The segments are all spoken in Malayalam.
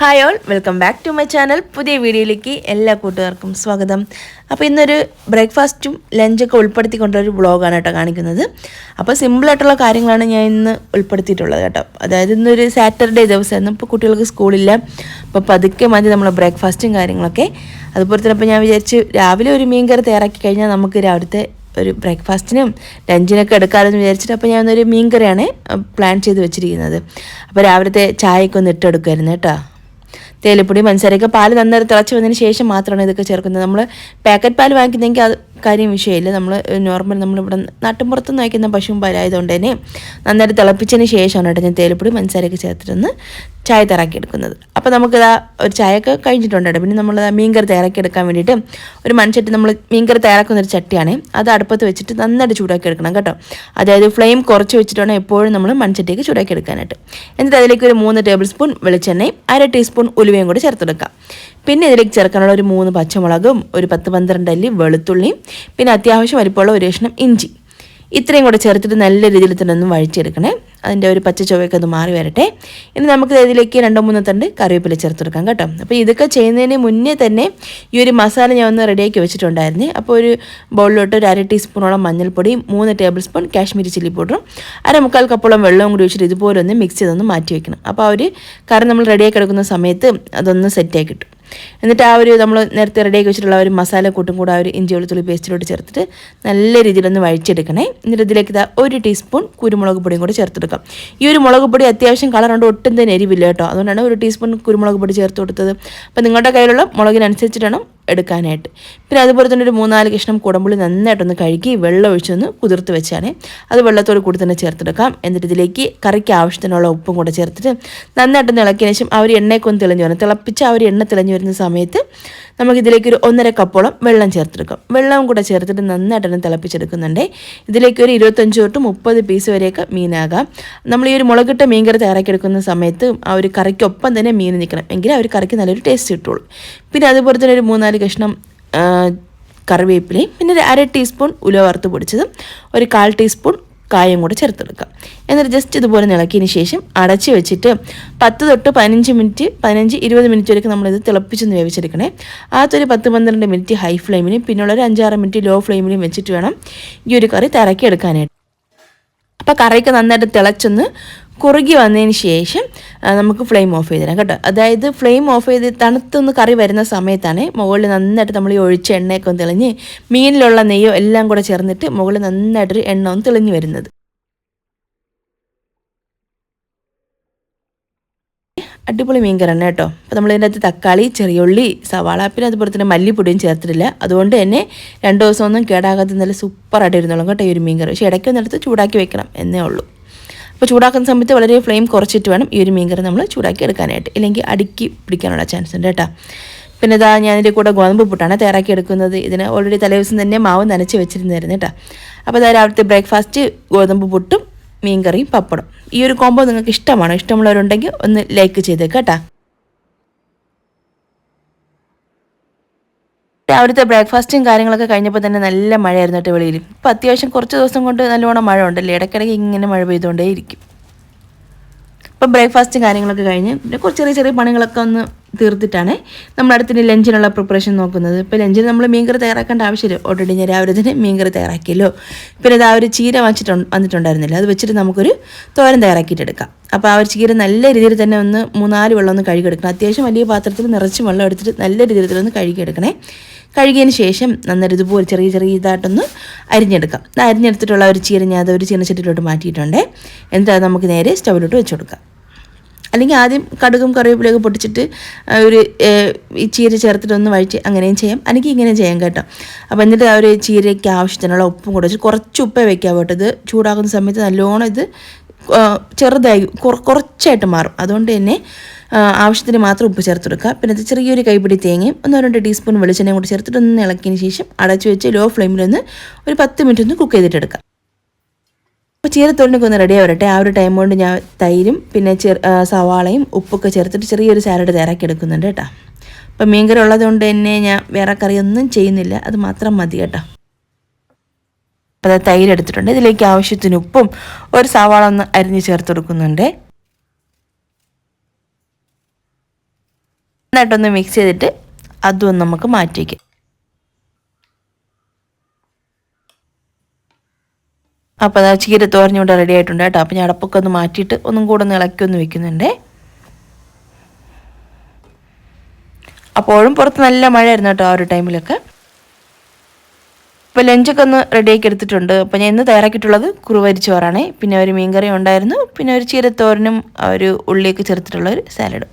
Hi all welcome back to my channel പുതിയ വീഡിയോയിലേക്ക് എല്ലാ കൂട്ടുകാർക്കും സ്വാഗതം. അപ്പോൾ ഇന്നൊരു ബ്രേക്ക്ഫാസ്റ്റും ലഞ്ചൊക്കെ ഉൾപ്പെടുത്തിക്കൊണ്ടൊരു ബ്ലോഗാണ് കേട്ടോ കാണിക്കുന്നത്. അപ്പോൾ സിമ്പിളായിട്ടുള്ള കാര്യങ്ങളാണ് ഞാൻ ഇന്ന് ഉൾപ്പെടുത്തിയിട്ടുള്ളത് കേട്ടോ. അതായത് ഇന്നൊരു സാറ്റർഡേ ദിവസമായിരുന്നു ഇപ്പോൾ കുട്ടികൾക്ക് സ്കൂളില്ല. അപ്പോൾ പതുക്കെ മതി നമ്മൾ ബ്രേക്ക്ഫാസ്റ്റും കാര്യങ്ങളൊക്കെ. അതുപോലെ തന്നെ അപ്പോൾ ഞാൻ വിചാരിച്ച് രാവിലെ ഒരു മീൻ കറി തയ്യാറാക്കി കഴിഞ്ഞാൽ നമുക്ക് രാവിലത്തെ ഒരു ബ്രേക്ക്ഫാസ്റ്റിനും ലഞ്ചിനൊക്കെ എടുക്കാമെന്ന് വിചാരിച്ചിട്ട് അപ്പോൾ ഞാനൊരു മീൻ കറിയാണ് പ്ലാൻ ചെയ്ത് വെച്ചിരിക്കുന്നത്. അപ്പോൾ രാവിലത്തെ ചായയൊക്കെ ഒന്ന് ഇട്ടെടുക്കുമായിരുന്നു കേട്ടോ. തേയിലപ്പൊടി പഞ്ചസാരയൊക്കെ പാൽ നന്നായി തിളച്ച് വന്നതിന് ശേഷം മാത്രമാണ് ഇതൊക്കെ ചേർക്കുന്നത്. നമ്മൾ പാക്കറ്റ് പാൽ വാങ്ങിക്കുന്നെങ്കിൽ അത് കാര്യം വിഷയമില്ല. നമ്മൾ നോർമൽ നമ്മളിവിടെ നാട്ടിൻപുറത്തുനിന്ന് വയ്ക്കുന്ന പശുവും പാലായതുകൊണ്ട് തന്നെ നന്നായിട്ട് തിളപ്പിച്ചതിന് ശേഷമാണ് കേട്ടോ ഞാൻ തേലപ്പൊടി പഞ്ചസാരയൊക്കെ ചേർത്തിട്ടൊന്ന് ചായ തയ്യാറാക്കിയെടുക്കുന്നത്. അപ്പോൾ നമുക്കിതാ ഒരു ചായയൊക്കെ കഴിഞ്ഞിട്ടുണ്ട് പിന്നെ നമ്മൾ മീൻകറി തയ്യാറാക്കിയെടുക്കാൻ വേണ്ടിയിട്ട് ഒരു മൺചട്ടി നമ്മൾ മീൻകറി തയ്യാറാക്കുന്ന ഒരു ചട്ടിയാണ്. അത് അടുപ്പത്ത് വെച്ചിട്ട് നന്നായിട്ട് ചൂടാക്കി എടുക്കണം കേട്ടോ. അതായത് ഫ്ലെയിം കുറച്ച് വെച്ചിട്ടാണ് എപ്പോഴും നമ്മൾ മൺചട്ടിയൊക്കെ ചൂടാക്കി എടുക്കാനായിട്ട് എന്നിട്ട് അതിലേക്ക് ഒരു മൂന്ന് ടേബിൾ സ്പൂൺ വെളിച്ചെണ്ണയും അര ടീസ്പൂൺ ഉലുവയും കൂടി ചേർത്തെടുക്കാം. പിന്നെ ഇതിലേക്ക് ചേർക്കാനുള്ള ഒരു മൂന്ന് പച്ചമുളകും ഒരു പത്ത് പന്ത്രണ്ട് അല്ലി വെളുത്തുള്ളിയും പിന്നെ അത്യാവശ്യം വലിപ്പമുള്ള ഒരു കഷ്ണം ഇഞ്ചി. ഇത്രയും കൂടെ ചേർത്തിട്ട് നല്ല രീതിയിൽ തന്നെ ഒന്ന് വഴിച്ചെടുക്കണേ അതിന്റെ ഒരു പച്ച ചുവയൊക്കെ ഒന്ന് മാറി വരട്ടെ. ഇനി നമുക്ക് ഇതിലേക്ക് രണ്ടോ മൂന്നോ തണ്ട് കറിവേപ്പില ചേർത്തെടുക്കാം കേട്ടോ. അപ്പോൾ ഇതൊക്കെ ചെയ്യുന്നതിന് മുന്നേ തന്നെ ഈ ഒരു മസാല ഞാൻ ഒന്ന് റെഡിയാക്കി വെച്ചിട്ടുണ്ടായിരുന്നു. അപ്പോൾ ഒരു ബൗളിലോട്ട് ഒരു അര ടീസ്പൂണോളം മഞ്ഞൾപ്പൊടിയും മൂന്ന് ടേബിൾ സ്പൂൺ കാശ്മീരി ചില്ലി പൗഡറും അര മുക്കാൽ കപ്പോളം വെള്ളവും കൂടി വെച്ചിട്ട് ഇതുപോലെ ഒന്ന് മിക്സ് ചെയ്തൊന്ന് മാറ്റി വെക്കണം. അപ്പോൾ ആ ഒരു കറി നമ്മൾ റെഡിയാക്കി എടുക്കുന്ന സമയത്ത് അതൊന്ന് സെറ്റാക്കി കിട്ടും. എന്നിട്ട് ആ ഒരു നമ്മൾ നേരത്തെ റെഡിയാക്കി വെച്ചിട്ടുള്ള ഒരു മസാല കൂട്ടും കൂടെ ആ ഒരു ഇഞ്ചി വെളുത്തുള്ളി പേസ്റ്റിലോട്ട് ചേർത്തിട്ട് നല്ല രീതിയിലൊന്ന് വഴിച്ചെടുക്കണേ എന്നിട്ട് ഇതിലേക്ക് ഇതാ ഒരു ടീസ്പൂൺ കുരുമുളക് പൊടിയും കൂടി ചേർത്തെടുക്കാം. ഈ ഒരു മുളക് പൊടി അത്യാവശ്യം കളറുണ്ട് ഒട്ടും തന്നെ എരിവില്ല കേട്ടോ. അതുകൊണ്ടാണ് ഒരു ടീസ്പൂൺ കുരുമുളക് പൊടി ചേർത്ത് കൊടുത്തത്. അപ്പോൾ നിങ്ങളുടെ കയ്യിലുള്ള മുളകിനനുസരിച്ചിട്ടാണ് എടുക്കാനായിട്ട്. പിന്നെ അതുപോലെ തന്നെ ഒരു മൂന്നാൽ കഷ്ണം കുടമ്പുളി നന്നായിട്ടൊന്ന് കഴുകി വെള്ളം ഒഴിച്ചൊന്ന് കുതിർത്ത് വെച്ചാണ്. അത് വെള്ളത്തോട് കൂടി തന്നെ ചേർത്തെടുക്കാം. എന്നിട്ട് ഇതിലേക്ക് കറിക്ക് ആവശ്യത്തിനുള്ള ഉപ്പും കൂടെ ചേർത്തിട്ട് നന്നായിട്ടൊന്ന് ഇളക്കിയതിന് ശേഷം ആ ഒരു എണ്ണയൊക്കെ ഒന്ന് തെളിഞ്ഞു വരണം. തിളപ്പിച്ച് ആ ഒരു എണ്ണ തെളിഞ്ഞു വരുന്ന സമയത്ത് നമുക്കിതിലേക്ക് ഒരു ഒന്നര കപ്പോളം വെള്ളം ചേർത്തെടുക്കാം. വെള്ളം കൂടെ ചേർത്തിട്ട് നന്നായിട്ടൊന്ന് തിളപ്പിച്ചെടുക്കുന്നുണ്ട്. ഇതിലേക്ക് ഒരു ഇരുപത്തഞ്ച് തൊട്ട് മുപ്പത് പീസ് വരെയൊക്കെ മീനാകാം. നമ്മൾ ഈ ഒരു മുളകിട്ട മീൻ കറി തയ്യാറാക്കിയെടുക്കുന്ന സമയത്ത് ആ ഒരു കറിക്കൊപ്പം തന്നെ മീൻ നിൽക്കണം. എങ്കിൽ ആ ഒരു കറിക്ക് നല്ലൊരു ടേസ്റ്റ് കിട്ടുള്ളൂ. പിന്നെ അതുപോലെ തന്നെ ഒരു മൂന്നാൽ കഷ്ണം കറിവേപ്പിലയും പിന്നെ ഒരു അര ടീസ്പൂൺ ഉലവറുത്ത് പൊടിച്ചതും ഒരു കാൽ ടീസ്പൂൺ കായം കൂടെ ചേർത്തെടുക്കുക. എന്നിട്ട് ജസ്റ്റ് ഇതുപോലെ ഇളക്കിയതിന് ശേഷം അടച്ചു വെച്ചിട്ട് പത്ത് തൊട്ട് പതിനഞ്ച് മിനിറ്റ് പതിനഞ്ച് ഇരുപത് മിനിറ്റ് വരെയൊക്കെ നമ്മളിത് തിളപ്പിച്ചൊന്ന് വേവിച്ചെടുക്കണേ. ആദ്യത്തൊരു പത്ത് പന്ത്രണ്ട് മിനിറ്റ് ഹൈ ഫ്ലെയിമിലും പിന്നുള്ള ഒരു അഞ്ചാറ് മിനിറ്റ് ലോ ഫ്ലെയിമിലും വെച്ചിട്ട് വേണം ഈ ഒരു കറി തിറക്കി എടുക്കാനായിട്ട് അപ്പോൾ കറിയൊക്കെ നന്നായിട്ട് തിളച്ചൊന്ന് കുറുകി വന്നതിന് ശേഷം നമുക്ക് ഫ്ലെയിം ഓഫ് ചെയ്തു തരാം കേട്ടോ. അതായത് ഫ്ലെയിം ഓഫ് ചെയ്ത് തണുത്തൊന്ന് കറി വരുന്ന സമയത്താണ് മുകളിൽ നന്നായിട്ട് നമ്മൾ ഈ ഒഴിച്ച എണ്ണയൊക്കെ ഒന്ന് തെളിഞ്ഞ് മീനിലുള്ള നെയ്യോ എല്ലാം കൂടെ ചേർന്നിട്ട് മുകളിൽ നന്നായിട്ടൊരു എണ്ണ ഒന്ന് തെളിഞ്ഞ് വരുന്നത്. അടിപൊളി മീൻ കറിയാണ് കേട്ടോ. അപ്പോൾ നമ്മൾ ഇതിന്റെ അകത്ത് തക്കാളി ചെറിയുള്ളി സവാള പിന്നെ അതുപോലെ തന്നെ മല്ലിപ്പൊടിയും ചേർത്തിട്ടില്ല. അതുകൊണ്ട് തന്നെ രണ്ട് ദിവസമൊന്നും കേടാകാത്ത നല്ല സൂപ്പറായിട്ട് ഇരുന്നോളും കേട്ടോ ഈ ഒരു മീൻ കറി പക്ഷേ ഇടയ്ക്ക് ഒന്നെടുത്ത് ചൂടാക്കി വെക്കണം എന്നേ ഉള്ളൂ. അപ്പോൾ ചൂടാക്കുന്ന സമയത്ത് വളരെ ഫ്ലെയിം കുറച്ചിട്ട് വേണം ഈ ഒരു മീൻ കറി നമ്മൾ ചൂടാക്കി എടുക്കാനായിട്ട്. ഇല്ലെങ്കിൽ അടുക്കി പിടിക്കാനുള്ള ചാൻസ് ഉണ്ട് കേട്ടോ. പിന്നെ ഇതാ ഞാനിന്റെ കൂടെ ഗോതമ്പ് പുട്ടാണ് തയ്യാറാക്കി എടുക്കുന്നത്. ഇതിന് ഓൾറെഡി തലേ ദിവസം തന്നെ മാവ് നനച്ച് വെച്ചിരുന്നായിരുന്നു കേട്ടോ. അപ്പോൾ അതായത് രാവിലത്തെ ബ്രേക്ക്ഫാസ്റ്റ് ഗോതമ്പ് പുട്ടും മീൻകറിയും പപ്പടം. ഈ ഒരു കോംബോ നിങ്ങൾക്ക് ഇഷ്ടമാണോ? ഇഷ്ടമുള്ളവരുണ്ടെങ്കിൽ ഒന്ന് ലൈക്ക് ചെയ്തേക്ക് കേട്ടോ. രാവിലത്തെ ബ്രേക്ക്ഫാസ്റ്റും കാര്യങ്ങളൊക്കെ കഴിഞ്ഞപ്പോൾ തന്നെ നല്ല മഴയായിരുന്നു കേട്ടോ വെളിയിൽ. ഇപ്പം അത്യാവശ്യം കുറച്ച് ദിവസം കൊണ്ട് നല്ലോണം മഴ ഉണ്ടല്ലേ? ഇടയ്ക്കിടയ്ക്ക് ഇങ്ങനെ മഴ പെയ്തുകൊണ്ടേ ഇപ്പം ബ്രേക്ക്ഫാസ്റ്റും കാര്യങ്ങളൊക്കെ കഴിഞ്ഞ് പിന്നെ കുറച്ച് ചെറിയ ചെറിയ പണികളൊക്കെ ഒന്ന് തീർത്തിട്ടാണ് നമ്മൾ അടുത്തിന് ലഞ്ചിനുള്ള പ്രിപ്പറേഷൻ നോക്കുന്നത്. ഇപ്പോൾ ലഞ്ചിന് നമ്മൾ മീൻകറി തയ്യാറാക്കേണ്ട ആവശ്യമില്ല. ഓൾറെഡി ഞാൻ രാവിലെ തന്നെ മീൻകറി തയ്യാറാക്കിയല്ലോ. പിന്നെ അത് ആ ഒരു ചീര വാങ്ങിച്ചിട്ട് വന്നിട്ടുണ്ടായിരുന്നില്ല. അത് വെച്ചിട്ട് നമുക്കൊരു തോരൻ തയ്യാറാക്കിയിട്ടെടുക്കാം. അപ്പോൾ ആ ഒരു ചീര നല്ല രീതിയിൽ തന്നെ ഒന്ന് മൂന്നാൽ വെള്ളം ഒന്ന് കഴുകിയെടുക്കണം. അത്യാവശ്യം വലിയ പാത്രത്തിൽ നിറച്ച് വെള്ളം എടുത്തിട്ട് നല്ല രീതിയിൽ ഒന്ന് കഴുകിയെടുക്കണേ. കഴുകിയതിന് ശേഷം നന്നായിട്ട് ഇതുപോലെ ചെറിയ ചെറിയ ഇതായിട്ടൊന്ന് അരിഞ്ഞെടുക്കാം. അരിഞ്ഞെടുത്തിട്ടുള്ള ഒരു ചീര ഞാൻ അത് ഒരു ചീനച്ചട്ടിയിലോട്ട് മാറ്റിയിട്ടുണ്ട്. എന്നിട്ട് അത് നമുക്ക് നേരെ സ്റ്റൗവിലോട്ട് വെച്ച് കൊടുക്കാം. അല്ലെങ്കിൽ ആദ്യം കടുകും കറിവേപ്പിലൊക്കെ പൊട്ടിച്ചിട്ട് ഒരു ഈ ചീര ചേർത്തിട്ട് ഒന്ന് വഴിച്ച് അങ്ങനെയും ചെയ്യാം. അല്ലെങ്കിൽ ഇങ്ങനെയും ചെയ്യാം കേട്ടോ. അപ്പോൾ എന്നിട്ട് ആ ഒരു ചീരയ്ക്ക് ആവശ്യത്തിനുള്ള ഉപ്പും കൂടെ വെച്ച് കുറച്ച് ഉപ്പേ വെക്കാൻ കേട്ടോ. ഇത് ചൂടാക്കുന്ന സമയത്ത് നല്ലോണം ഇത് ചെറുതായി കുറച്ചായിട്ട് മാറും. അതുകൊണ്ട് തന്നെ ആവശ്യത്തിന് മാത്രം ഉപ്പ് ചേർത്ത് കൊടുക്കുക. പിന്നെ അത് ചെറിയൊരു കൈപ്പിടി തേങ്ങയും ഒന്നോ രണ്ട് ടീസ്പൂൺ വെളിച്ചെണ്ണയും കൂടി ചേർത്തിട്ട് ഒന്ന് ഇളക്കിയതിന് ശേഷം അടച്ചു വെച്ച് ലോ ഫ്ലെയിമിലൊന്ന് ഒരു പത്ത് മിനിറ്റ് ഒന്ന് കുക്ക് ചെയ്തിട്ടെടുക്കാം അപ്പോൾ ചീരത്തോടിനൊക്കെ ഒന്ന് റെഡി ആവരട്ടെ. ആ ഒരു ടൈം കൊണ്ട് ഞാൻ തൈരും പിന്നെ ചെറു സവാളയും ഉപ്പൊക്കെ ചേർത്തിട്ട് ചെറിയൊരു സാലഡ് തയ്യാറാക്കി എടുക്കുന്നുണ്ട് കേട്ടോ. അപ്പം മീൻകറി ഉള്ളതുകൊണ്ട് തന്നെ ഞാൻ വേറെ കറിയൊന്നും ചെയ്യുന്നില്ല. അത് മാത്രം മതി കേട്ടോ. അപ്പോൾ അത് തൈര് എടുത്തിട്ടുണ്ട്. ഇതിലേക്ക് ആവശ്യത്തിന് ഉപ്പും ഒരു സവാള ഒന്ന് അരിഞ്ഞ് ചേർത്ത് കൊടുക്കുന്നുണ്ട്. നന്നായിട്ടൊന്ന് മിക്സ് ചെയ്തിട്ട് അതും നമുക്ക് മാറ്റി വയ്ക്കാം അപ്പോൾ അതാ ചീര തോരഞ്ഞുകൊണ്ട് റെഡി ആയിട്ടുണ്ട് കേട്ടോ. അപ്പോൾ ഞാൻ അടപ്പൊക്കെ ഒന്ന് മാറ്റിയിട്ട് ഒന്നും കൂടെ ഒന്ന് ഇളക്കി ഒന്ന് വെക്കുന്നുണ്ടേ. അപ്പോഴും പുറത്ത് നല്ല മഴയായിരുന്നു കേട്ടോ ആ ഒരു ടൈമിലൊക്കെ. ഇപ്പോൾ ലഞ്ചൊക്കെ ഒന്ന് റെഡിയാക്കി എടുത്തിട്ടുണ്ട്. അപ്പോൾ ഞാൻ ഇന്ന് തയ്യാറാക്കിയിട്ടുള്ളത് കുറുവരി പിന്നെ ഒരു മീൻകറി ഉണ്ടായിരുന്നു. പിന്നെ ഒരു ചീരത്തോരനും ഒരു ഉള്ളിയൊക്കെ ചേർത്തിട്ടുള്ള ഒരു സാലഡും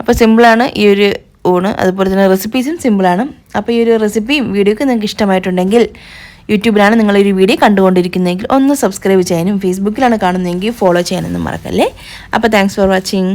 അപ്പോൾ സിമ്പിളാണ് ഈ ഒരു ഊണ്. അതുപോലെ തന്നെ റെസിപ്പീസും സിമ്പിളാണ് അപ്പോൾ ഈ ഒരു റെസിപ്പിയും വീഡിയോ നിങ്ങൾക്ക് ഇഷ്ടമായിട്ടുണ്ടെങ്കിൽ യൂട്യൂബിലാണ് നിങ്ങളൊരു വീഡിയോ കണ്ടുകൊണ്ടിരിക്കുന്നതെങ്കിൽ ഒന്ന് സബ്സ്ക്രൈബ് ചെയ്യാനും ഫേസ്ബുക്കിലാണ് കാണുന്നതെങ്കിൽ ഫോളോ ചെയ്യാനൊന്നും മറക്കല്ലേ? അപ്പോൾ താങ്ക്സ് ഫോർ വാച്ചിങ്